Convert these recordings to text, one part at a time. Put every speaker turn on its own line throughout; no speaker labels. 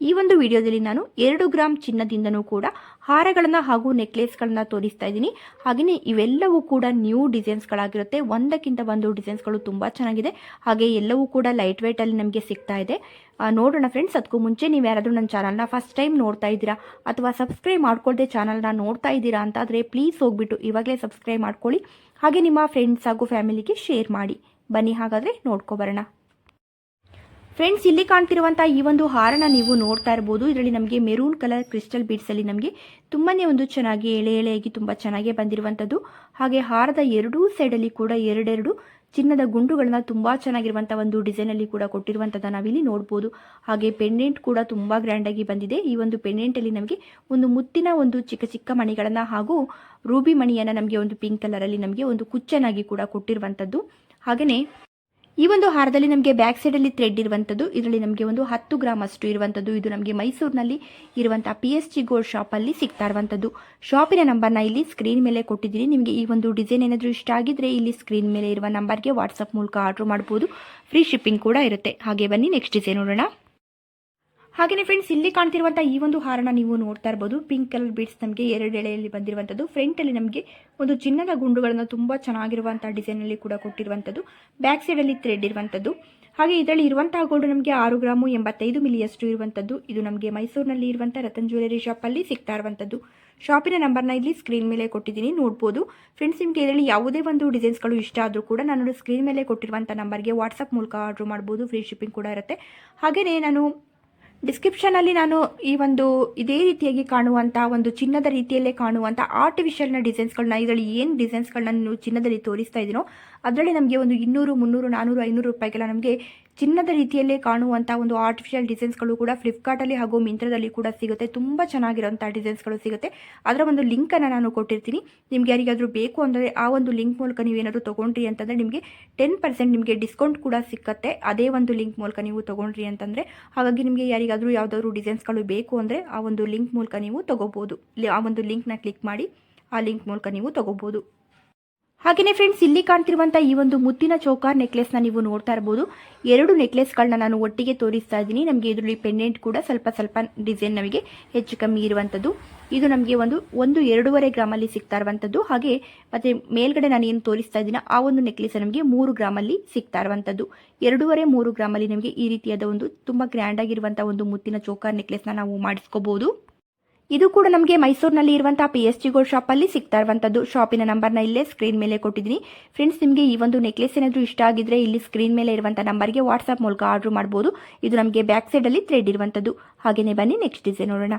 ಈ ಒಂದು ವಿಡಿಯೋದಲ್ಲಿ ನಾನು ಎರಡು ಗ್ರಾಮ್ ಚಿನ್ನದಿಂದನೂ ಕೂಡ ಹಾರಗಳನ್ನು ಹಾಗೂ ನೆಕ್ಲೆಸ್ಗಳನ್ನ ತೋರಿಸ್ತಾ ಇದ್ದೀನಿ. ಹಾಗೆಯೇ ಇವೆಲ್ಲವೂ ಕೂಡ ನ್ಯೂ ಡಿಸೈನ್ಸ್ಗಳಾಗಿರುತ್ತೆ. ಒಂದಕ್ಕಿಂತ ಒಂದು ಡಿಸೈನ್ಸ್ಗಳು ತುಂಬ ಚೆನ್ನಾಗಿದೆ. ಹಾಗೆ ಎಲ್ಲವೂ ಕೂಡ ಲೈಟ್ ವೆಯ್ಟಲ್ಲಿ ನಮಗೆ ಸಿಗ್ತಾ ಇದೆ. ನೋಡೋಣ ಫ್ರೆಂಡ್ಸ್, ಅದಕ್ಕೂ ಮುಂಚೆ ನೀವು ಯಾರಾದರೂ ನನ್ನ ಚಾನಲ್ನ ಫಸ್ಟ್ ಟೈಮ್ ನೋಡ್ತಾ ಇದ್ದೀರಾ ಅಥವಾ ಸಬ್ಸ್ಕ್ರೈಬ್ ಮಾಡ್ಕೊಳ್ದೆ ಚಾನಲ್ನ ನೋಡ್ತಾ ಇದ್ದೀರಾ ಅಂತಾದರೆ ಪ್ಲೀಸ್ ಹೋಗ್ಬಿಟ್ಟು ಇವಾಗಲೇ ಸಬ್ಸ್ಕ್ರೈಬ್ ಮಾಡ್ಕೊಳ್ಳಿ. ಹಾಗೆ ನಿಮ್ಮ ಫ್ರೆಂಡ್ಸ್ ಹಾಗೂ ಫ್ಯಾಮಿಲಿಗೆ ಶೇರ್ ಮಾಡಿ. ಬನ್ನಿ ಹಾಗಾದರೆ ನೋಡ್ಕೊಬರೋಣ ಫ್ರೆಂಡ್ಸ್ ಇಲ್ಲಿ ಕಾಣ್ತಿರುವಂತಹ ಈ ಒಂದು ಹಾರನ ನೀವು ನೋಡ್ತಾ ಇರಬಹುದು ಇದರಲ್ಲಿ ನಮಗೆ ಮೆರೂನ್ ಕಲರ್ ಕ್ರಿಸ್ಟಲ್ ಬೀಡ್ಸಲ್ಲಿ ನಮಗೆ ತುಂಬಾನೇ ಒಂದು ಚೆನ್ನಾಗಿ ಎಳೆ ಎಳೆಯಾಗಿ ತುಂಬಾ ಚೆನ್ನಾಗಿ ಬಂದಿರುವಂತದ್ದು. ಹಾಗೆ ಹಾರದ ಎರಡೂ ಸೈಡಲ್ಲಿ ಕೂಡ ಎರಡೆರಡು ಚಿನ್ನದ ಗುಂಡುಗಳನ್ನ ತುಂಬಾ ಚೆನ್ನಾಗಿರುವಂತಹ ಒಂದು ಡಿಸೈನ್ ಅಲ್ಲಿ ಕೂಡ ಕೊಟ್ಟಿರುವಂಥದ್ದು ನಾವಿಲ್ಲಿ ನೋಡಬಹುದು ಹಾಗೆ ಪೆಂಡೆಂಟ್ ಕೂಡ ತುಂಬ ಗ್ರ್ಯಾಂಡಾಗಿ ಬಂದಿದೆ. ಈ ಒಂದು ಪೆಂಡೆಂಟಲ್ಲಿ ನಮಗೆ ಒಂದು ಮುತ್ತಿನ ಒಂದು ಚಿಕ್ಕ ಚಿಕ್ಕ ಮಣಿಗಳನ್ನು ಹಾಗೂ ರೂಬಿ ಮಣಿಯನ್ನು ನಮಗೆ ಒಂದು ಪಿಂಕ್ ಕಲರ್ ಅಲ್ಲಿ ನಮಗೆ ಒಂದು ಕುಚ್ಚನಾಗಿ ಕೂಡ ಕೊಟ್ಟಿರುವಂತದ್ದು. ಹಾಗೆಯೇ ಈ ಒಂದು ಹಾರದಲ್ಲಿ ನಮಗೆ ಬ್ಯಾಕ್ ಸೈಡಲ್ಲಿ ಥ್ರೆಡ್ ಇರುವಂಥದ್ದು ಇದರಲ್ಲಿ ನಮಗೆ ಒಂದು ಹತ್ತು ಗ್ರಾಮ್ ಅಷ್ಟು ಇರುವಂಥದ್ದು ಇದು ನಮಗೆ ಮೈಸೂರಿನಲ್ಲಿ ಇರುವಂಥ ಪಿ ಎಸ್ ಜಿ ಗೋಲ್ಡ್ ಶಾಪಲ್ಲಿ ಸಿಗ್ತಾ ಇರುವಂಥದ್ದು ಶಾಪಿನ ನಂಬರ್ನ ಇಲ್ಲಿ ಸ್ಕ್ರೀನ್ ಮೇಲೆ ಕೊಟ್ಟಿದ್ದೀನಿ. ನಿಮಗೆ ಈ ಒಂದು ಡಿಸೈನ್ ಏನಾದರೂ ಇಷ್ಟ ಆಗಿದ್ರೆ ಇಲ್ಲಿ ಸ್ಕ್ರೀನ್ ಮೇಲೆ ಇರುವ ನಂಬರ್ಗೆ ವಾಟ್ಸಪ್ ಮೂಲಕ ಆರ್ಡರ್ ಮಾಡ್ಬೋದು. ಫ್ರೀ ಶಿಪ್ಪಿಂಗ್ ಕೂಡ ಇರುತ್ತೆ. ಹಾಗೆ ಬನ್ನಿ ನೆಕ್ಸ್ಟ್ ಡಿಸೈನ್ ನೋಡೋಣ. ಹಾಗೆಯೇ ಫ್ರೆಂಡ್ಸ್ ಇಲ್ಲಿ ಕಾಣ್ತಿರುವಂಥ ಈ ಒಂದು ಹಾರನ ನೀವು ನೋಡ್ತಾ ಇರ್ಬೋದು. ಪಿಂಕ್ ಕಲರ್ ಬೀಡ್ಸ್ ನಮಗೆ ಎರಡು ಎಳೆಯಲ್ಲಿ ಬಂದಿರುವಂಥದ್ದು ಫ್ರಂಟಲ್ಲಿ ನಮಗೆ ಒಂದು ಚಿನ್ನದ ಗುಂಡುಗಳನ್ನು ತುಂಬ ಚೆನ್ನಾಗಿರುವಂಥ ಡಿಸೈನಲ್ಲಿ ಕೂಡ ಕೊಟ್ಟಿರುವಂಥದ್ದು ಬ್ಯಾಕ್ ಸೈಡಲ್ಲಿ ಥ್ರೆಡ್ ಇರುವಂಥದ್ದು ಹಾಗೆ ಇದರಲ್ಲಿ ಇರುವಂತಹ ಗೋಲ್ಡ್ ನಮಗೆ ಆರು ಗ್ರಾಮು ಎಂಬತ್ತೈದು ಮಿಲಿಯಷ್ಟು ಇರುವಂಥದ್ದು ಇದು ನಮಗೆ ಮೈಸೂರಿನಲ್ಲಿ ಇರುವಂಥ ರತನ್ ಜ್ಯುವೆಲರಿ ಶಾಪಲ್ಲಿ ಸಿಗ್ತಾ ಇರುವಂಥದ್ದು ಶಾಪಿನ ನಂಬರ್ನ ಇಲ್ಲಿ ಸ್ಕ್ರೀನ್ ಮೇಲೆ ಕೊಟ್ಟಿದ್ದೀನಿ, ನೋಡ್ಬೋದು. ಫ್ರೆಂಡ್ಸ್ ನಿಮಗೆ ಇದರಲ್ಲಿ ಯಾವುದೇ ಒಂದು ಡಿಸೈನ್ಸ್ಗಳು ಇಷ್ಟ ಆದರೂ ಕೂಡ ನಾನು ಸ್ಕ್ರೀನ್ ಮೇಲೆ ಕೊಟ್ಟಿರುವಂಥ ನಂಬರ್ಗೆ ವಾಟ್ಸಪ್ ಮೂಲಕ ಆರ್ಡ್ರ್ ಮಾಡ್ಬೋದು. ಫ್ರೀ ಶಿಪ್ಪಿಂಗ್ ಕೂಡ ಇರುತ್ತೆ. ಹಾಗೆಯೇ ನಾನು ಡಿಸ್ಕ್ರಿಪ್ಷನಲ್ಲಿ ನಾನು ಈ ಒಂದು ಇದೇ ರೀತಿಯಾಗಿ ಕಾಣುವಂಥ ಒಂದು ಚಿನ್ನದ ರೀತಿಯಲ್ಲೇ ಕಾಣುವಂಥ ಆರ್ಟಿಫಿಷಿಯಲ್ನ ಡಿಸೈನ್ಸ್ಗಳನ್ನ ಇದರಲ್ಲಿ ಏನು ಡಿಸೈನ್ಸ್ಗಳನ್ನ ನೀವು ಚಿನ್ನದಲ್ಲಿ ತೋರಿಸ್ತಾ ಇದ್ದೀನೋ ಅದರಲ್ಲಿ ನಮಗೆ ಒಂದು ಇನ್ನೂರು, ಮುನ್ನೂರು ನಾನ್ನೂರು ಐನೂರು ರೂಪಾಯಿಗೆಲ್ಲ ನಮಗೆ ಚಿನ್ನದ ರೀತಿಯಲ್ಲೇ ಕಾಣುವಂಥ ಒಂದು ಆರ್ಟಿಫಿಷಿಯಲ್ ಡಿಸೈನ್ಸ್ಗಳು ಕೂಡ ಫ್ಲಿಪ್ಕಾರ್ಟಲ್ಲಿ ಹಾಗೂ ಮಿಂತ್ರದಲ್ಲಿ ಕೂಡ ಸಿಗುತ್ತೆ. ತುಂಬ ಚೆನ್ನಾಗಿರೋಂಥ ಡಿಸೈನ್ಸ್ಗಳು ಸಿಗುತ್ತೆ. ಅದರ ಒಂದು ಲಿಂಕನ್ನು ನಾನು ಕೊಟ್ಟಿರ್ತೀನಿ. ನಿಮ್ಗೆ ಯಾರಿಗಾದರೂ ಬೇಕು ಅಂದರೆ ಆ ಒಂದು ಲಿಂಕ್ ಮೂಲಕ ನೀವೇನಾದರೂ ತೊಗೊಂಡ್ರಿ ಅಂತಂದರೆ ನಿಮಗೆ ಟೆನ್ ಪರ್ಸೆಂಟ್ ನಿಮಗೆ ಡಿಸ್ಕೌಂಟ್ ಕೂಡ ಸಿಕ್ಕತ್ತೆ. ಅದೇ ಒಂದು ಲಿಂಕ್ ಮೂಲಕ ನೀವು ತೊಗೊಂಡ್ರಿ ಅಂತಂದರೆ. ಹಾಗಾಗಿ ನಿಮಗೆ ಯಾರಿಗಾದರೂ ಯಾವುದಾದ್ರು ಡಿಸೈನ್ಸ್ಗಳು ಬೇಕು ಅಂದರೆ ಆ ಒಂದು ಲಿಂಕ್ ಮೂಲಕ ನೀವು ತೊಗೋಬೋದು. ಆ ಒಂದು ಲಿಂಕ್ನ ಕ್ಲಿಕ್ ಮಾಡಿ ಆ ಲಿಂಕ್ ಮೂಲಕ ನೀವು ತೊಗೋಬೋದು. ಹಾಗೆಯೇ ಫ್ರೆಂಡ್ಸ್ ಇಲ್ಲಿ ಕಾಣ್ತಿರುವಂತಹ ಈ ಒಂದು ಮುತ್ತಿನ ಚೌಕಾರ್ ನೆಕ್ಲೆಸ್ನ ನೀವು ನೋಡ್ತಾ ಇರಬಹುದು ಎರಡು ನೆಕ್ಲೆಸ್ಗಳನ್ನ ನಾನು ಒಟ್ಟಿಗೆ ತೋರಿಸ್ತಾ ಇದ್ದೀನಿ. ನಮಗೆ ಇದರಲ್ಲಿ ಪೆಂಡೆಂಟ್ ಕೂಡ ಸ್ವಲ್ಪ ಸ್ವಲ್ಪ ಡಿಸೈನ್ ನಮಗೆ ಹೆಚ್ಚು ಕಮ್ಮಿ ಇರುವಂಥದ್ದು ಇದು ನಮಗೆ ಒಂದು ಒಂದು ಎರಡೂವರೆ ಗ್ರಾಮಲ್ಲಿ ಸಿಗ್ತಾ ಇರುವಂಥದ್ದು ಹಾಗೆ ಮತ್ತೆ ಮೇಲ್ಗಡೆ ನಾನು ಏನು ತೋರಿಸ್ತಾ ಇದ್ದೀನ ಆ ಒಂದು ನೆಕ್ಲೆಸ್ ನಮಗೆ ಮೂರು ಗ್ರಾಮಲ್ಲಿ ಸಿಗ್ತಾ ಇರುವಂಥದ್ದು ಎರಡೂವರೆ, ಮೂರು ಗ್ರಾಮಲ್ಲಿ ನಮಗೆ ಈ ರೀತಿಯಾದ ಒಂದು ತುಂಬ ಗ್ರ್ಯಾಂಡ್ ಆಗಿರುವಂಥ ಒಂದು ಮುತ್ತಿನ ಚೌಕಾರ್ ನೆಕ್ಲೆಸ್ನ ನಾವು ಮಾಡಿಸ್ಕೋಬಹುದು ಇದು ಕೂಡ ನಮಗೆ ಮೈಸೂರಿನಲ್ಲಿ ಇರುವಂತಹ ಪಿ ಎಸ್ ಜಿ ಗೋಲ್ಡ್ ಶಾಪಲ್ಲಿ ಸಿಗ್ತಾ ಇರುವಂಥದ್ದು ಶಾಪಿನ ನಂಬರ್ನ ಇಲ್ಲೇ ಸ್ಕ್ರೀನ್ ಮೇಲೆ ಕೊಟ್ಟಿದ್ದೀನಿ. ಫ್ರೆಂಡ್ಸ್ ನಿಮಗೆ ಈ ಒಂದು ನೆಕ್ಲೆಸ್ ಏನಾದರೂ ಇಷ್ಟ ಆಗಿದ್ರೆ ಇಲ್ಲಿ ಸ್ಕ್ರೀನ್ ಮೇಲೆ ಇರುವಂಥ ನಂಬರ್ಗೆ ವಾಟ್ಸ್ಆಪ್ ಮೂಲಕ ಆರ್ಡರ್ ಮಾಡ್ಬೋದು. ಇದು ನಮಗೆ ಬ್ಯಾಕ್ ಸೈಡಲ್ಲಿ ಥ್ರೆಡ್ ಇರುವಂಥದ್ದು ಹಾಗೆಯೇ ಬನ್ನಿ ನೆಕ್ಸ್ಟ್ ಡಿಸೈನ್ ನೋಡೋಣ.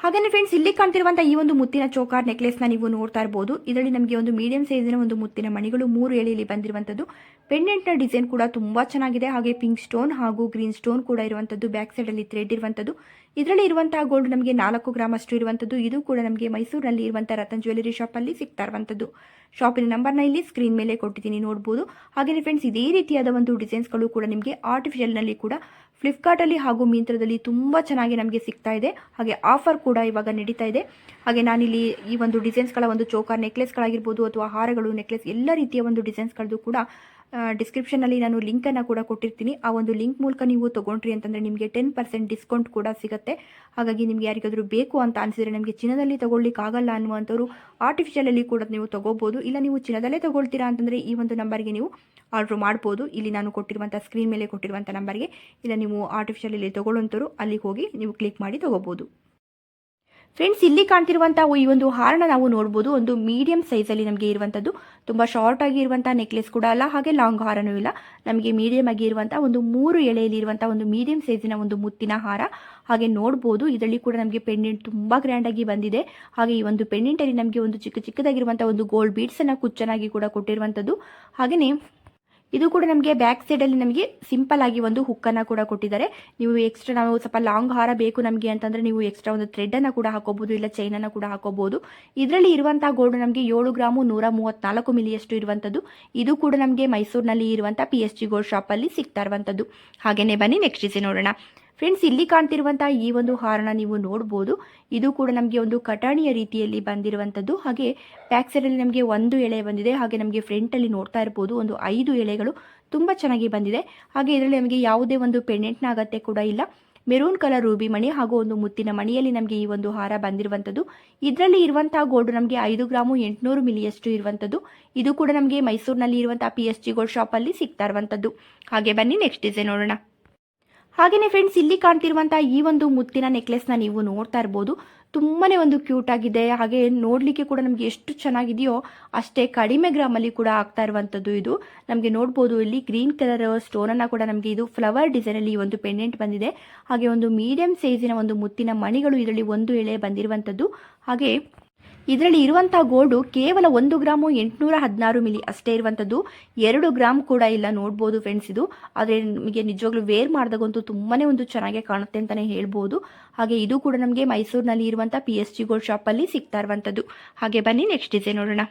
ಹಾಗೆಯೇ ಫ್ರೆಂಡ್ಸ್ ಇಲ್ಲಿ ಕಾಣ್ತಿರುವಂಥ ಈ ಒಂದು ಮುತ್ತಿನ ಚೌಕಾರ್ನ ನೀವು ನೋಡ್ತಾ ಇರಬಹುದು ಇದರಲ್ಲಿ ನಮಗೆ ಒಂದು ಮೀಡಿಯಂ ಸೈಜಿನ ಒಂದು ಮುತ್ತಿನ ಮಣಿಗಳು ಮೂರು ಎಳೆಯಲ್ಲಿ ಬಂದಿರುವಂಥದ್ದು ಪೆಂಡೆಂಟ್ನ ಡಿಸೈನ್ ಕೂಡ ತುಂಬಾ ಚೆನ್ನಾಗಿದೆ. ಹಾಗೆ ಪಿಂಕ್ ಸ್ಟೋನ್ ಹಾಗೂ ಗ್ರೀನ್ ಸ್ಟೋನ್ ಕೂಡ ಇರುವಂತದ್ದು. ಬ್ಯಾಕ್ ಸೈಡಲ್ಲಿ ಥ್ರೆಡ್ ಇರುವಂತದ್ದು. ಇದರಲ್ಲಿ ಇರುವಂತಹ ಗೋಲ್ಡ್ ನಮಗೆ ನಾಲ್ಕು ಗ್ರಾಮ್ ಅಷ್ಟು ಇರುವಂಥದ್ದು ಇದು ಕೂಡ ನಮಗೆ ಮೈಸೂರಿನಲ್ಲಿ ಇರುವಂಥ ರತನ್ ಜ್ಯುವೆಲರಿ ಅಲ್ಲಿ ಸಿಗ್ತಾ ಇರುವಂಥದ್ದು ಶಾಪಿನ ನ ಇಲ್ಲಿ ಸ್ಕ್ರೀನ್ ಮೇಲೆ ಕೊಟ್ಟಿದ್ದೀನಿ ನೋಡಬಹುದು ಹಾಗೆಯೇ ಫ್ರೆಂಡ್ಸ್ ಇದೇ ರೀತಿಯಾದ ಒಂದು ಡಿಸೈನ್ಸ್ಗಳು ಕೂಡ ನಿಮಗೆ ಆರ್ಟಿಫಿಷಿಯಲ್ನಲ್ಲಿ ಕೂಡ ಫ್ಲಿಪ್ಕಾರ್ಟಲ್ಲಿ ಹಾಗೂ ಮಿಂತ್ರದಲ್ಲಿ ತುಂಬ ಚೆನ್ನಾಗಿ ನಮಗೆ ಸಿಗ್ತಾ ಇದೆ. ಹಾಗೆ ಆಫರ್ ಕೂಡ ಇವಾಗ ನಡೀತಾ ಇದೆ. ಹಾಗೆ ನಾನಿಲ್ಲಿ ಈ ಒಂದು ಡಿಸೈನ್ಸ್ಗಳ ಒಂದು ಚೌಕ ನೆಕ್ಲೆಸ್ಗಳಾಗಿರ್ಬೋದು ಅಥವಾ ಹಾರಗಳು ನೆಕ್ಲೆಸ್ ಎಲ್ಲ ರೀತಿಯ ಒಂದು ಡಿಸೈನ್ಸ್ಗಳದ್ದು ಕೂಡ ಡಿಸ್ಕ್ರಿಪ್ಷನಲ್ಲಿ ನಾನು ಲಿಂಕನ್ನು ಕೂಡ ಕೊಟ್ಟಿರ್ತೀನಿ. ಆ ಒಂದು ಲಿಂಕ್ ಮೂಲಕ ನೀವು ತೊಗೊಂಡ್ರಿ ಅಂತಂದರೆ ನಿಮಗೆ ಟೆನ್ ಪರ್ಸೆಂಟ್ ಡಿಸ್ಕೌಂಟ್ ಕೂಡ ಸಿಗುತ್ತೆ. ಹಾಗಾಗಿ ನಿಮ್ಗೆ ಯಾರಿಗಾದರೂ ಬೇಕು ಅಂತ ಅನಿಸಿದರೆ ನಿಮಗೆ ಚಿನ್ನದಲ್ಲಿ ತೊಗೊಳ್ಲಿಕ್ಕೆ ಆಗಲ್ಲ ಅನ್ನುವಂಥವ್ರು ಆರ್ಟಿಫಿಷಿಯಲಲ್ಲಿ ಕೂಡ ನೀವು ತೊಗೋಬೋದು. ಇಲ್ಲ ನೀವು ಚಿನ್ನದಲ್ಲೇ ತೊಗೊಳ್ತೀರಾ ಅಂತಂದರೆ ಈ ಒಂದು ನಂಬರ್ಗೆ ನೀವು ಆರ್ಡ್ರ್ ಮಾಡ್ಬೋದು. ಇಲ್ಲಿ ನಾನು ಕೊಟ್ಟಿರುವಂಥ ಸ್ಕ್ರೀನ್ ಮೇಲೆ ಕೊಟ್ಟಿರುವಂಥ ನಂಬರ್ಗೆ. ಇಲ್ಲ ನೀವು ಆರ್ಟಿಫಿಷಿಯಲಲ್ಲಿ ತೊಗೊಳ್ಳೋಂಥವ್ರು ಅಲ್ಲಿಗೆ ಹೋಗಿ ನೀವು ಕ್ಲಿಕ್ ಮಾಡಿ ತೊಗೋಬೋದು. ಫ್ರೆಂಡ್ಸ್ ಇಲ್ಲಿ ಕಾಣ್ತಿರುವಂಥ ಈ ಒಂದು ಹಾರನ ನಾವು ನೋಡಬಹುದು ಒಂದು ಮೀಡಿಯಂ ಅಲ್ಲಿ ನಮಗೆ ಇರುವಂಥದ್ದು ತುಂಬ ಶಾರ್ಟ್ ಆಗಿ ಇರುವಂಥ ನೆಕ್ಲೆಸ್ ಕೂಡ ಅಲ್ಲ, ಹಾಗೆ ಲಾಂಗ್ ಹಾರನೂ ಇಲ್ಲ. ನಮಗೆ ಮೀಡಿಯಂ ಆಗಿ ಇರುವಂಥ ಒಂದು ಮೂರು ಎಳೆಯಲ್ಲಿ ಇರುವಂಥ ಒಂದು ಮೀಡಿಯಂ ಸೈಜಿನ ಒಂದು ಮುತ್ತಿನ ಹಾರ. ಹಾಗೆ ನೋಡಬಹುದು ಇದರಲ್ಲಿ ಕೂಡ ನಮಗೆ ಪೆಂಡೆಂಟ್ ಗ್ರ್ಯಾಂಡ್ ಆಗಿ ಬಂದಿದೆ. ಹಾಗೆ ಈ ಒಂದು ಪೆಂಡೆಂಟಲ್ಲಿ ನಮಗೆ ಒಂದು ಚಿಕ್ಕ ಚಿಕ್ಕದಾಗಿರುವಂತಹ ಒಂದು ಗೋಲ್ಡ್ ಬೀಡ್ಸನ್ನು ಕುಚ್ಚನಾಗಿ ಕೂಡ ಕೊಟ್ಟಿರುವಂಥದ್ದು ಹಾಗೆಯೇ ಇದು ಕೂಡ ನಮಗೆ ಬ್ಯಾಕ್ ಸೈಡಲ್ಲಿ ನಮಗೆ ಸಿಂಪಲ್ ಆಗಿ ಒಂದು ಹುಕ್ಕನ್ನು ಕೂಡ ಕೊಟ್ಟಿದ್ದಾರೆ. ನೀವು ಎಕ್ಸ್ಟ್ರಾ ನಾವು ಸ್ವಲ್ಪ ಲಾಂಗ್ ಹಾರ ಬೇಕು ನಮಗೆ ಅಂತಂದರೆ ನೀವು ಎಕ್ಸ್ಟ್ರಾ ಒಂದು ಥ್ರೆಡ್ಡನ್ನು ಕೂಡ ಹಾಕೋಬಹುದು ಇಲ್ಲ ಚೈನನ್ನು ಕೂಡ ಹಾಕೋಬಹುದು ಇದರಲ್ಲಿ ಇರುವಂತಹ ಗೋಲ್ಡ್ ನಮಗೆ ಏಳು ಗ್ರಾಮು ನೂರ ಮೂವತ್ತ್ನಾಲ್ಕು ಮಿಲಿಯಷ್ಟು ಇರುವಂಥದ್ದು ಇದು ಕೂಡ ನಮಗೆ ಮೈಸೂರಿನಲ್ಲಿ ಇರುವಂಥ ಪಿ ಎಸ್ ಜಿ ಗೋಲ್ಡ್ ಶಾಪಲ್ಲಿ ಸಿಗ್ತಾ ಇರುವಂಥದ್ದು ಹಾಗೆಯೇ ಬನ್ನಿ ನೆಕ್ಸ್ಟ್ ಇಸಿ ನೋಡೋಣ. ಫ್ರೆಂಡ್ಸ್ ಇಲ್ಲಿ ಕಾಣ್ತಿರುವಂತಹ ಈ ಒಂದು ಹಾರನ ನೀವು ನೋಡಬಹುದು ಇದು ಕೂಡ ನಮಗೆ ಒಂದು ಕಟಾಣಿಯ ರೀತಿಯಲ್ಲಿ ಬಂದಿರುವಂತದ್ದು. ಹಾಗೆ ಬ್ಯಾಕ್ ಸೈಡ್ ಅಲ್ಲಿ ನಮಗೆ ಒಂದು ಎಳೆ ಬಂದಿದೆ. ಹಾಗೆ ನಮಗೆ ಫ್ರಂಟ್ ಅಲ್ಲಿ ನೋಡ್ತಾ ಇರಬಹುದು ಒಂದು ಐದು ಎಳೆಗಳು ತುಂಬಾ ಚೆನ್ನಾಗಿ ಬಂದಿದೆ. ಹಾಗೆ ಇದರಲ್ಲಿ ನಮಗೆ ಯಾವುದೇ ಒಂದು ಪೆಂಡೆಂಟ್ನ ಅಗತ್ಯ ಕೂಡ ಇಲ್ಲ. ಮೆರೂನ್ ಕಲರ್ ರೂಬಿ ಮಣಿ ಹಾಗೂ ಒಂದು ಮುತ್ತಿನ ಮಣಿಯಲ್ಲಿ ನಮಗೆ ಈ ಒಂದು ಹಾರ ಬಂದಿರುವಂಥದ್ದು ಇದರಲ್ಲಿ ಇರುವಂತಹ ಗೋಲ್ಡ್ ನಮಗೆ ಐದು ಗ್ರಾಮು ಎಂಟುನೂರು ಮಿಲಿಯಷ್ಟು ಇರುವಂಥದ್ದು ಇದು ಕೂಡ ನಮಗೆ ಮೈಸೂರಿನಲ್ಲಿ ಇರುವಂತಹ ಪಿ ಎಸ್ ಜಿ ಗೋಲ್ಡ್ ಶಾಪಲ್ಲಿ ಸಿಗ್ತಾ ಇರುವಂಥದ್ದು ಹಾಗೆ ಬನ್ನಿ ನೆಕ್ಸ್ಟ್ ಡಿಸೈನ್ ನೋಡೋಣ. ಹಾಗೆಯೇ ಫ್ರೆಂಡ್ಸ್ ಇಲ್ಲಿ ಕಾಣ್ತಿರುವಂತಹ ಈ ಒಂದು ಮುತ್ತಿನ ನೆಕ್ಲೆಸ್ನ ನೀವು ನೋಡ್ತಾ ಇರ್ಬೋದು. ತುಂಬಾನೇ ಒಂದು ಕ್ಯೂಟ್ ಆಗಿದೆ. ಹಾಗೆ ನೋಡ್ಲಿಕ್ಕೆ ಕೂಡ ನಮಗೆ ಎಷ್ಟು ಚೆನ್ನಾಗಿದೆಯೋ ಅಷ್ಟೇ ಕಡಿಮೆ ಗ್ರಾಮಲ್ಲಿ ಕೂಡ ಆಗ್ತಾ ಇರುವಂತದ್ದು ಇದು. ನಮಗೆ ನೋಡ್ಬೋದು, ಇಲ್ಲಿ ಗ್ರೀನ್ ಕಲರ್ ಸ್ಟೋನ್ ಅನ್ನ ಕೂಡ ನಮಗೆ ಇದು ಫ್ಲವರ್ ಡಿಸೈನಲ್ಲಿ ಈ ಒಂದು ಪೆಂಡೆಂಟ್ ಬಂದಿದೆ. ಹಾಗೆ ಒಂದು ಮೀಡಿಯಂ ಸೈಜಿನ ಒಂದು ಮುತ್ತಿನ ಮಣಿಗಳು ಇದರಲ್ಲಿ ಒಂದು ಎಳೆ ಬಂದಿರುವಂತದ್ದು. ಹಾಗೆ ಇದರಲ್ಲಿ ಇರುವಂತಹ ಗೋಲ್ಡು ಕೇವಲ ಒಂದು ಗ್ರಾಮು ಎಂಟುನೂರ ಹದಿನಾರು ಮಿಲಿ ಅಷ್ಟೇ ಇರುವಂಥದ್ದು. ಎರಡು ಗ್ರಾಮ್ ಕೂಡ ಇಲ್ಲ, ನೋಡ್ಬೋದು ಫ್ರೆಂಡ್ಸ್ ಇದು. ಆದರೆ ನಿಮಗೆ ನಿಜವಾಗ್ಲೂ ವೇರ್ ಮಾಡಿದಾಗಂತೂ ತುಂಬಾನೇ ಒಂದು ಚೆನ್ನಾಗೆ ಕಾಣುತ್ತೆ ಅಂತಲೇ ಹೇಳ್ಬೋದು. ಹಾಗೆ ಇದು ಕೂಡ ನಮಗೆ ಮೈಸೂರಿನಲ್ಲಿ ಇರುವಂಥ ಪಿ ಎಸ್ ಜಿ ಗೋಲ್ಡ್ ಶಾಪಲ್ಲಿ ಸಿಗ್ತಾ ಇರುವಂಥದ್ದು. ಹಾಗೆ ಬನ್ನಿ ನೆಕ್ಸ್ಟ್ ಡಿಸೈನ್ ನೋಡೋಣ.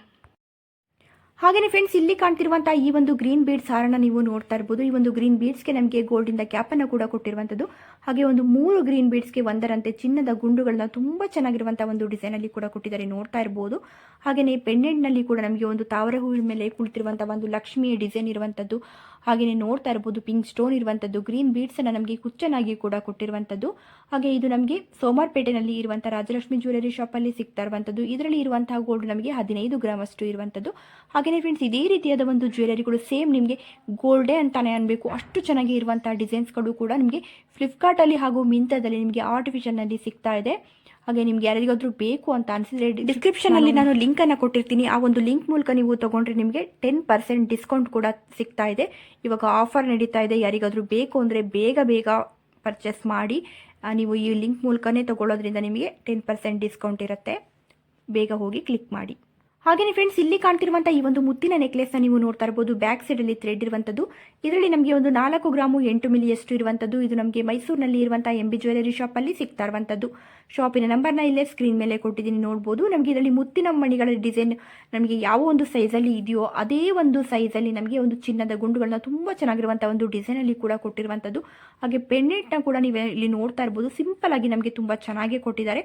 ಹಾಗೆಯೇ ಫ್ರೆಂಡ್ಸ್ ಇಲ್ಲಿ ಕಾಣ್ತಿರುವಂತಹ ಈ ಒಂದು ಗ್ರೀನ್ ಬೀಡ್ಸ್ ಹಾರನ ನೀವು ನೋಡ್ತಾ ಇರ್ಬೋದು. ಈ ಒಂದು ಗ್ರೀನ್ ಬೀಡ್ಸ್ಗೆ ನಮಗೆ ಗೋಲ್ಡಿಂದ ಕ್ಯಾಪನ್ನು ಕೂಡ ಕೊಟ್ಟಿರುವಂಥದ್ದು. ಹಾಗೆ ಒಂದು ಮೂರು ಗ್ರೀನ್ ಬೀಡ್ಸ್ಗೆ ಒಂದರಂತೆ ಚಿನ್ನದ ಗುಂಡುಗಳನ್ನ ತುಂಬ ಚೆನ್ನಾಗಿರುವಂತಹ ಒಂದು ಡಿಸೈನಲ್ಲಿ ಕೂಡ ಕೊಟ್ಟಿದ್ದಾರೆ. ನೋಡ್ತಾ ಇರ್ಬೋದು. ಹಾಗೆಯೇ ಪೆಂಡೆಂಟ್ನಲ್ಲಿ ಕೂಡ ನಮಗೆ ಒಂದು ತಾವರೆ ಹೂವಿನ ಮೇಲೆ ಕುಳಿತಿರುವಂತಹ ಒಂದು ಲಕ್ಷ್ಮಿಯ ಡಿಸೈನ್ ಇರುವಂಥದ್ದು ಹಾಗೆಯೇ ನೋಡ್ತಾ ಇರ್ಬೋದು, ಪಿಂಕ್ ಸ್ಟೋನ್ ಇರುವಂಥದ್ದು ಗ್ರೀನ್ ಬೀಡ್ಸನ್ನು ನಮಗೆ ಕುಚ್ಚನಾಗಿ ಕೂಡ ಕೊಟ್ಟಿರುವಂಥದ್ದು ಹಾಗೆ ಇದು ನಮಗೆ ಸೋಮಾರ್ಪೇಟೆನಲ್ಲಿ ಇರುವಂಥ ರಾಜಲಕ್ಷ್ಮಿ ಜ್ಯುವೆಲರಿ ಶಾಪಲ್ಲಿ ಸಿಗ್ತಾ ಇರುವಂಥದ್ದು ಇದರಲ್ಲಿ ಇರುವಂತಹ ಗೋಲ್ಡ್ ನಮಗೆ ಹದಿನೈದು ಗ್ರಾಮ್ ಅಷ್ಟು ಇರುವಂಥದ್ದು ಹಾಗೆಯೇ ಫ್ರೆಂಡ್ಸ್ ಇದೇ ರೀತಿಯಾದ ಒಂದು ಜ್ಯುವೆಲರಿಗಳು ಸೇಮ್ ನಿಮಗೆ ಗೋಲ್ಡೇ ಅಂತಾನೆ ಅನ್ಬೇಕು. ಅಷ್ಟು ಚೆನ್ನಾಗಿ ಇರುವಂತಹ ಡಿಸೈನ್ಸ್ಗಳು ಕೂಡ ನಿಮಗೆ ಫ್ಲಿಪ್ಕಾರ್ಟಲ್ಲಿ ಹಾಗೂ ಮಿಂತ್ರದಲ್ಲಿ ನಿಮಗೆ ಆರ್ಟಿಫಿಷಿಯಲ್ನಲ್ಲಿ ಸಿಗ್ತಾ ಇದೆ. ಹಾಗೆ ನಿಮ್ಗೆ ಯಾರಿಗಾದ್ರೂ ಬೇಕು ಅಂತ ಅನಿಸಿದ್ರೆ ಡಿಸ್ಕ್ರಿಪ್ಷನಲ್ಲಿ ನಾನು ಲಿಂಕನ್ನು ಕೊಟ್ಟಿರ್ತೀನಿ. ಆ ಒಂದು ಲಿಂಕ್ ಮೂಲಕ ನೀವು ತಗೊಂಡ್ರೆ ನಿಮಗೆ ಟೆನ್ ಪರ್ಸೆಂಟ್ ಡಿಸ್ಕೌಂಟ್ ಕೂಡ ಸಿಗ್ತಾ ಇದೆ. ಇವಾಗ ಆಫರ್ ನಡೀತಾ ಇದೆ. ಯಾರಿಗಾದ್ರೂ ಬೇಕು ಅಂದರೆ ಬೇಗ ಬೇಗ ಪರ್ಚೇಸ್ ಮಾಡಿ ನೀವು ಈ ಲಿಂಕ್ ಮೂಲಕನೇ ತಗೊಳ್ಳೋದ್ರಿಂದ ನಿಮಗೆ ಟೆನ್ ಪರ್ಸೆಂಟ್ ಡಿಸ್ಕೌಂಟ್ ಇರುತ್ತೆ. ಬೇಗ ಹೋಗಿ ಕ್ಲಿಕ್ ಮಾಡಿ. ಹಾಗೆಯೇ ಫ್ರೆಂಡ್ಸ್ ಇಲ್ಲಿ ಕಾಣ್ತಿರುವಂತಹ ಈ ಒಂದು ಮುತ್ತಿನ ನೆಕ್ಲೆಸ್ನ ನೀವು ನೋಡ್ತಾ ಇರಬಹುದು ಬ್ಯಾಕ್ ಸೈಡಲ್ಲಿ ಥ್ರೆಡ್ ಇರುವಂತದ್ದು. ಇದರಲ್ಲಿ ನಮಗೆ ಒಂದು ನಾಲ್ಕು ಗ್ರಾಮು ಎಂಟು ಮಿಲಿಯಷ್ಟು ಇರುವಂಥದ್ದು ಇದು ನಮಗೆ ಮೈಸೂರಿನಲ್ಲಿ ಇರುವಂತಹ ಎಂ ಬಿ ಜ್ಯುವೆಲರಿ ಅಲ್ಲಿ ಸಿಗ್ತಾ ಇರುವಂಥದ್ದು ಶಾಪಿನ ನಂಬರ್ನ ಇಲ್ಲೇ ಸ್ಕ್ರೀನ್ ಮೇಲೆ ಕೊಟ್ಟಿದ್ದೀನಿ ನೋಡಬಹುದು ನಮಗೆ ಇದರಲ್ಲಿ ಮುತ್ತಿನ ಮಣಿಗಳ ಡಿಸೈನ್ ನಮಗೆ ಯಾವ ಒಂದು ಸೈಜಲ್ಲಿ ಇದೆಯೋ ಅದೇ ಒಂದು ಸೈಜಲ್ಲಿ ನಮಗೆ ಒಂದು ಚಿನ್ನದ ಗುಂಡುಗಳನ್ನ ತುಂಬಾ ಚೆನ್ನಾಗಿರುವಂಥ ಒಂದು ಡಿಸೈನಲ್ಲಿ ಕೂಡ ಕೊಟ್ಟಿರುವಂತದ್ದು. ಹಾಗೆ ಪೆಂಡೆಂಟ್ನ ಕೂಡ ನೀವು ಇಲ್ಲಿ ನೋಡ್ತಾ ಇರಬಹುದು ಸಿಂಪಲ್ ಆಗಿ ನಮಗೆ ತುಂಬಾ ಚೆನ್ನಾಗಿ ಕೊಟ್ಟಿದ್ದಾರೆ.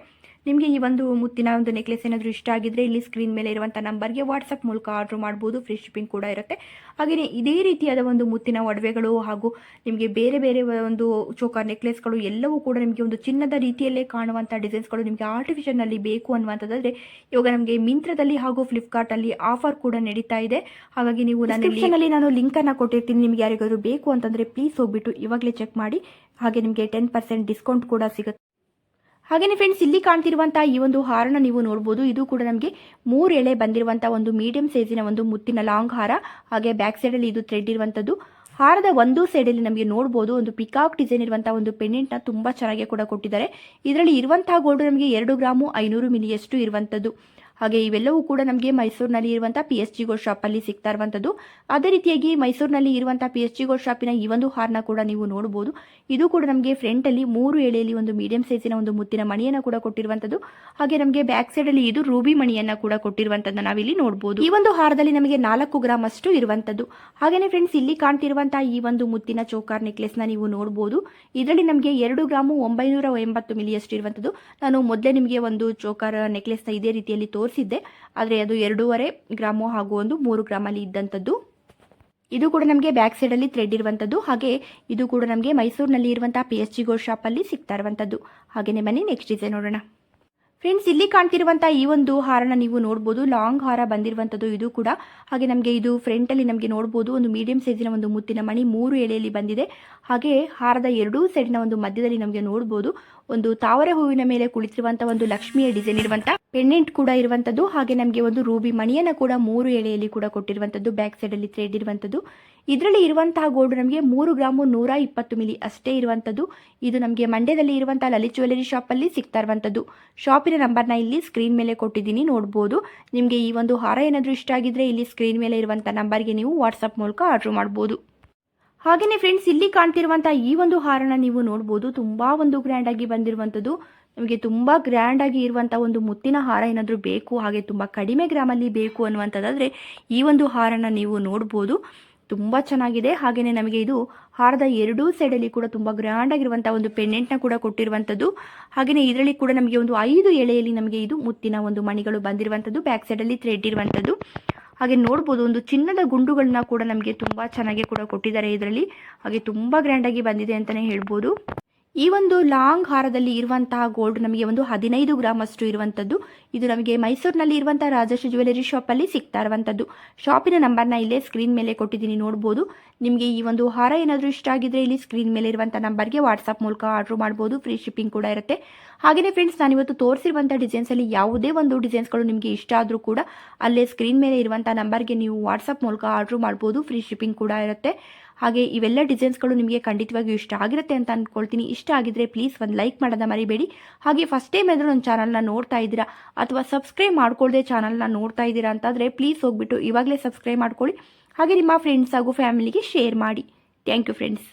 ನಿಮಗೆ ಈ ಒಂದು ಮುತ್ತಿನ ಒಂದು ನೆಕ್ಲೆಸ್ ಏನಾದರೂ ಇಷ್ಟ ಆಗಿದ್ರೆ ಇಲ್ಲಿ ಸ್ಕ್ರೀನ್ ಮೇಲೆ ಇರುವಂಥ ನಂಬರ್ಗೆ ವಾಟ್ಸಪ್ ಮೂಲಕ ಆರ್ಡರ್ ಮಾಡ್ಬೋದು, ಫ್ರೀ ಶಿಪ್ಪಿಂಗ್ ಕೂಡ ಇರುತ್ತೆ. ಹಾಗೆಯೇ ಇದೇ ರೀತಿಯಾದ ಒಂದು ಮುತ್ತಿನ ಒಡವೆಗಳು ಹಾಗೂ ನಿಮಗೆ ಬೇರೆ ಬೇರೆ ಒಂದು ಚೋಕರ್ ನೆಕ್ಲೆಸ್ಗಳು ಎಲ್ಲವೂ ಕೂಡ ನಿಮಗೆ ಒಂದು ಚಿನ್ನದ ರೀತಿಯಲ್ಲೇ ಕಾಣುವಂಥ ಡಿಸೈನ್ಸ್ಗಳು ನಿಮಗೆ ಆರ್ಟಿಫಿಷಿಯಲ್ನಲ್ಲಿ ಬೇಕು ಅನ್ನುವಂಥದ್ದಾದರೆ ಇವಾಗ ನಮಗೆ ಮಿಂತ್ರದಲ್ಲಿ ಹಾಗೂ ಫ್ಲಿಪ್ಕಾರ್ಟಲ್ಲಿ ಆಫರ್ ಕೂಡ ನಡೀತಾ ಇದೆ. ಹಾಗಾಗಿ ನೀವು ನಾನು ನಾನು ಲಿಂಕನ್ನು ಕೊಟ್ಟಿರ್ತೀನಿ. ನಿಮ್ಗೆ ಯಾರಿಗಾದರೂ ಬೇಕು ಅಂತಂದರೆ ಪ್ಲೀಸ್ ಹೋಗ್ಬಿಟ್ಟು ಇವಾಗಲೇ ಚೆಕ್ ಮಾಡಿ. ಹಾಗೆ ನಿಮಗೆ ಟೆನ್ ಪರ್ಸೆಂಟ್ ಡಿಸ್ಕೌಂಟ್ ಕೂಡ ಸಿಗುತ್ತೆ. ಹಾಗೆಯೇ ಫ್ರೆಂಡ್ಸ್ ಇಲ್ಲಿ ಕಾಣ್ತಿರುವಂತಹ ಈ ಒಂದು ಹಾರನ ನೀವು ನೋಡಬಹುದು ಇದು ಕೂಡ ನಮಗೆ ಮೂರು ಎಳೆ ಬಂದಿರುವಂತಹ ಒಂದು ಮೀಡಿಯಂ ಸೈಜಿನ ಒಂದು ಮುತ್ತಿನ ಲಾಂಗ್ ಹಾರ. ಹಾಗೆ ಬ್ಯಾಕ್ ಸೈಡ್ ಅಲ್ಲಿ ಇದು ಥ್ರೆಡ್ ಇರುವಂತದ್ದು. ಹಾರದ ಒಂದು ಸೈಡ್ ಅಲ್ಲಿ ನಮಗೆ ನೋಡಬಹುದು ಒಂದು ಪಿಕಾಕ್ ಡಿಸೈನ್ ಇರುವಂತಹ ಒಂದು ಪೆಂಡೆಂಟ್ನ ತುಂಬಾ ಚೆನ್ನಾಗಿ ಕೂಡ ಕೊಟ್ಟಿದ್ದಾರೆ. ಇದರಲ್ಲಿ ಇರುವಂತಹ ಗೋಲ್ಡ್ ನಮಗೆ ಎರಡು ಗ್ರಾಮು ಐನೂರು ಮಿಲಿಯಷ್ಟು ಇರುವಂಥದ್ದು ಹಾಗೆ ಇವೆಲ್ಲವೂ ಕೂಡ ನಮಗೆ ಮೈಸೂರಿನಲ್ಲಿ ಇರುವಂಥ ಪಿ ಎಸ್ ಜಿ ಗೋಲ್ಡ್ ಶಾಪಲ್ಲಿ ಸಿಗ್ತಾ ಇರುವಂಥದ್ದು ಅದೇ ರೀತಿಯಾಗಿ ಮೈಸೂರಿನಲ್ಲಿ ಇರುವಂತಹ ಪಿ ಎಸ್ ಜಿ ಗೋಲ್ಡ್ ಶಾಪಿನ ಈ ಒಂದು ಹಾರನ ಕೂಡ ನೀವು ನೋಡಬಹುದು ಇದು ಕೂಡ ನಮಗೆ ಫ್ರಂಟಲ್ಲಿ ಮೂರು ಎಳೆಯಲ್ಲಿ ಒಂದು ಮೀಡಿಯಂ ಸೈಜಿನ ಒಂದು ಮುತ್ತಿನ ಮಣಿಯನ್ನ ಕೂಡ ಕೊಟ್ಟಿರುವಂತದ್ದು. ಹಾಗೆ ನಮಗೆ ಬ್ಯಾಕ್ ಸೈಡ್ ಅಲ್ಲಿ ಇದು ರೂಬಿ ಮಣಿಯನ್ನ ಕೂಡ ಕೊಟ್ಟಿರುವಂಥದ್ದು ನಾವಿಲ್ಲಿ ನೋಡಬಹುದು ಈ ಒಂದು ಹಾರದಲ್ಲಿ ನಮಗೆ ನಾಲ್ಕು ಗ್ರಾಮ್ ಅಷ್ಟು ಇರುವಂಥದ್ದು ಹಾಗೆಯೇ ಫ್ರೆಂಡ್ಸ್ ಇಲ್ಲಿ ಕಾಣ್ತಿರುವಂತಹ ಈ ಒಂದು ಮುತ್ತಿನ ಚೌಕಾರ್ ನೆಕ್ಲೆಸ್ನ ನೀವು ನೋಡಬಹುದು ಇದರಲ್ಲಿ ನಮಗೆ ಎರಡು ಗ್ರಾಮು ಒಂಬೈನೂರ ಎಂಬತ್ತು ಮಿಲಿಯಷ್ಟು ಇರುವಂಥದ್ದು ನಾನು ಮೊದಲೇ ನಿಮಗೆ ಒಂದು ಚೌಕಾರ್ ನೆಕ್ಲೆಸ್ನ ಇದೇ ರೀತಿಯಲ್ಲಿ ತೋರಿಸಿದ್ದೆ. ಆದರೆ ಅದು ಎರಡೂವರೆ ಗ್ರಾಮು ಹಾಗೂ ಒಂದು ಮೂರು ಗ್ರಾಮಲ್ಲಿ ಇದ್ದಂಥದ್ದು. ಇದು ಕೂಡ ನಮಗೆ ಬ್ಯಾಕ್ ಸೈಡಲ್ಲಿ ಥ್ರೆಡ್ ಇರುವಂಥದ್ದು. ಹಾಗೆ ಇದು ಕೂಡ ನಮಗೆ ಮೈಸೂರಿನಲ್ಲಿ ಇರುವಂಥ ಪಿ ಎಚ್ ಜಿ ಗೋಲ್ಡ್ ಶಾಪಲ್ಲಿ ಸಿಗ್ತಾ ಇರುವಂಥದ್ದು. ಹಾಗೆಯೇ ಬನ್ನಿ ನೆಕ್ಸ್ಟ್ ಡಿಸೈನ್ ನೋಡೋಣ. ಫ್ರೆಂಡ್ಸ್ ಇಲ್ಲಿ ಕಾಣ್ತಿರುವಂತಹ ಈ ಒಂದು ಹಾರನ ನೀವು ನೋಡಬಹುದು ಲಾಂಗ್ ಹಾರ ಬಂದಿರುವಂತದ್ದು ಇದು ಕೂಡ. ಹಾಗೆ ನಮಗೆ ಇದು ಫ್ರಂಟ್ ಅಲ್ಲಿ ನಮಗೆ ನೋಡಬಹುದು ಒಂದು ಮೀಡಿಯಂ ಸೈಜಿನ ಒಂದು ಮುತ್ತಿನ ಮಣಿ ಮೂರು ಎಳೆಯಲ್ಲಿ ಬಂದಿದೆ. ಹಾಗೆ ಹಾರದ ಎರಡೂ ಸೈಡ್ನ ಒಂದು ಮಧ್ಯದಲ್ಲಿ ನಮಗೆ ನೋಡಬಹುದು ಒಂದು ತಾವರೆ ಹೂವಿನ ಮೇಲೆ ಕುಳಿತಿರುವಂತಹ ಒಂದು ಲಕ್ಷ್ಮಿಯ ಡಿಸೈನ್ ಇರುವಂತಹ ಪೆಂಡೆಂಟ್ ಕೂಡ ಇರುವಂತದ್ದು. ಹಾಗೆ ನಮಗೆ ಒಂದು ರೂಬಿ ಮಣಿಯನ್ನು ಕೂಡ ಮೂರು ಎಳೆಯಲ್ಲಿ ಕೂಡ ಕೊಟ್ಟಿರುವಂಥದ್ದು ಬ್ಯಾಕ್ ಸೈಡಲ್ಲಿ ಥ್ರೆಡ್ ಇರುವಂಥದ್ದು ಇದರಲ್ಲಿ ಇರುವಂತಹ ಗೋಲ್ಡ್ ನಮಗೆ ಮೂರು ಗ್ರಾಮು ನೂರ ಇಪ್ಪತ್ತು ಮಿಲಿ ಅಷ್ಟೇ ಇರುವಂಥದ್ದು. ಇದು ನಮಗೆ ಮಂಡ್ಯದಲ್ಲಿ ಇರುವಂಥ ಲಲಿತ್ ಜ್ಯುವೆಲರಿ ಶಾಪಲ್ಲಿ ಸಿಗ್ತಾ ಇರುವಂಥದ್ದು. ಶಾಪಿನ ನಂಬರ್ನ ಇಲ್ಲಿ ಸ್ಕ್ರೀನ್ ಮೇಲೆ ಕೊಟ್ಟಿದ್ದೀನಿ, ನೋಡ್ಬೋದು. ನಿಮಗೆ ಈ ಒಂದು ಹಾರ ಏನಾದರೂ ಇಷ್ಟ ಆಗಿದ್ರೆ ಇಲ್ಲಿ ಸ್ಕ್ರೀನ್ ಮೇಲೆ ಇರುವಂಥ ನಂಬರ್ಗೆ ನೀವು ವಾಟ್ಸಪ್ ಮೂಲಕ ಆರ್ಡರ್ ಮಾಡ್ಬೋದು. ಹಾಗೆಯೇ ಫ್ರೆಂಡ್ಸ್, ಇಲ್ಲಿ ಕಾಣ್ತಿರುವಂಥ ಈ ಒಂದು ಹಾರನ ನೀವು ನೋಡ್ಬೋದು. ತುಂಬ ಒಂದು ಗ್ರ್ಯಾಂಡ್ ಆಗಿ ಬಂದಿರುವಂಥದ್ದು. ನಮಗೆ ತುಂಬ ಗ್ರ್ಯಾಂಡ್ ಆಗಿ ಇರುವಂಥ ಒಂದು ಮುತ್ತಿನ ಹಾರ ಏನಾದರೂ ಬೇಕು, ಹಾಗೆ ತುಂಬ ಕಡಿಮೆ ಗ್ರಾಮಲ್ಲಿ ಬೇಕು ಅನ್ನುವಂಥದ್ದಾದರೆ ಈ ಒಂದು ಹಾರನ ನೀವು ನೋಡ್ಬೋದು. ತುಂಬ ಚೆನ್ನಾಗಿದೆ. ಹಾಗೆಯೇ ನಮಗೆ ಇದು ಹಾರದ ಎರಡೂ ಸೈಡಲ್ಲಿ ಕೂಡ ತುಂಬ ಗ್ರ್ಯಾಂಡ್ ಆಗಿರುವಂಥ ಒಂದು ಪೆಂಡೆಂಟ್ನ ಕೂಡ ಕೊಟ್ಟಿರುವಂಥದ್ದು ಹಾಗೆಯೇ ಇದರಲ್ಲಿ ಕೂಡ ನಮಗೆ ಒಂದು ಐದು ಎಳೆಯಲ್ಲಿ ನಮಗೆ ಇದು ಮುತ್ತಿನ ಒಂದು ಮಣಿಗಳು ಬಂದಿರುವಂಥದ್ದು ಬ್ಯಾಕ್ ಸೈಡಲ್ಲಿ ಥ್ರೆಡ್ ಇರುವಂಥದ್ದು ಹಾಗೆ ನೋಡ್ಬೋದು, ಒಂದು ಚಿನ್ನದ ಗುಂಡುಗಳನ್ನ ಕೂಡ ನಮಗೆ ತುಂಬ ಚೆನ್ನಾಗಿ ಕೂಡ ಕೊಟ್ಟಿದ್ದಾರೆ ಇದರಲ್ಲಿ. ಹಾಗೆ ತುಂಬ ಗ್ರ್ಯಾಂಡಾಗಿ ಬಂದಿದೆ ಅಂತಲೇ ಹೇಳ್ಬೋದು. ಈ ಒಂದು ಲಾಂಗ್ ಹಾರದಲ್ಲಿ ಇರುವಂತಹ ಗೋಲ್ಡ್ ನಮಗೆ ಒಂದು ಹದಿನೈದು ಗ್ರಾಮ್ ಅಷ್ಟು ಇರುವಂಥದ್ದು ಇದು ನಮಗೆ ಮೈಸೂರಿನಲ್ಲಿ ಇರುವಂತಹ ರಾಜೇಶ್ ಜ್ಯುವೆಲರಿ ಶಾಪಲ್ಲಿ ಸಿಗ್ತಾ ಇರುವಂಥದ್ದು ಶಾಪಿನ ನಂಬರ್ನ ಇಲ್ಲೇ ಸ್ಕ್ರೀನ್ ಮೇಲೆ ಕೊಟ್ಟಿದ್ದೀನಿ, ನೋಡ್ಬೋದು. ನಿಮಗೆ ಈ ಒಂದು ಹಾರ ಏನಾದರೂ ಇಷ್ಟ ಆಗಿದ್ರೆ ಇಲ್ಲಿ ಸ್ಕ್ರೀನ್ ಮೇಲೆ ಇರುವಂಥ ನಂಬರ್ಗೆ ವಾಟ್ಸಪ್ ಮೂಲಕ ಆರ್ಡರ್ ಮಾಡ್ಬೋದು ಫ್ರೀ ಶಿಪ್ಪಿಂಗ್ ಕೂಡ ಇರುತ್ತೆ. ಹಾಗೆಯೇ ಫ್ರೆಂಡ್ಸ್ ನಾನು ನಾನಿವತ್ತು ತೋರಿಸಿರುವಂಥ ಡಿಸೈನ್ಸಲ್ಲಿ ಯಾವುದೇ ಒಂದು ಡಿಸೈನ್ಸ್ಗಳು ನಿಮಗೆ ಇಷ್ಟ ಆದರೂ ಕೂಡ ಅಲ್ಲೇ ಸ್ಕ್ರೀನ್ ಮೇಲೆ ಇರುವಂಥ ನಂಬರ್ಗೆ ನೀವು ವಾಟ್ಸಪ್ ಮೂಲಕ ಆರ್ಡರ್ ಮಾಡ್ಬೋದು ಫ್ರೀ ಶಿಪ್ಪಿಂಗ್ ಕೂಡ ಇರುತ್ತೆ. ಹಾಗೆ ಇವೆಲ್ಲ ಡಿಸೈನ್ಸ್ಗಳು ನಿಮಗೆ ಖಂಡಿತವಾಗಿಯೂ ಇಷ್ಟ ಆಗಿರುತ್ತೆ ಅಂತ ಅಂದ್ಕೊಳ್ತೀನಿ ಇಷ್ಟ ಆಗಿದ್ರೆ ಪ್ಲೀಸ್ ಒಂದು ಲೈಕ್ ಮಾಡೋದ ಮರಿಬೇಡಿ. ಹಾಗೆ ಫಸ್ಟ್ ಟೈಮ್ ಏನಾದರೂ ನನ್ನ ಚಾನಲ್ನ ನೋಡ್ತಾ ಇದ್ದೀರಾ ಅಥವಾ ಸಬ್ಸ್ಕ್ರೈಬ್ ಮಾಡ್ಕೊಳ್ಳದೆ ಚಾನಲ್ನ ನೋಡ್ತಾ ಇದ್ದೀರಾ ಅಂತಾದರೆ ಪ್ಲೀಸ್ ಹೋಗ್ಬಿಟ್ಟು ಇವಾಗಲೇ ಸಬ್ಸ್ಕ್ರೈಬ್ ಮಾಡ್ಕೊಳ್ಳಿ. ಹಾಗೆ ನಿಮ್ಮ ಫ್ರೆಂಡ್ಸ್ ಹಾಗೂ ಫ್ಯಾಮಿಲಿಗೆ ಶೇರ್ ಮಾಡಿ. Thank you friends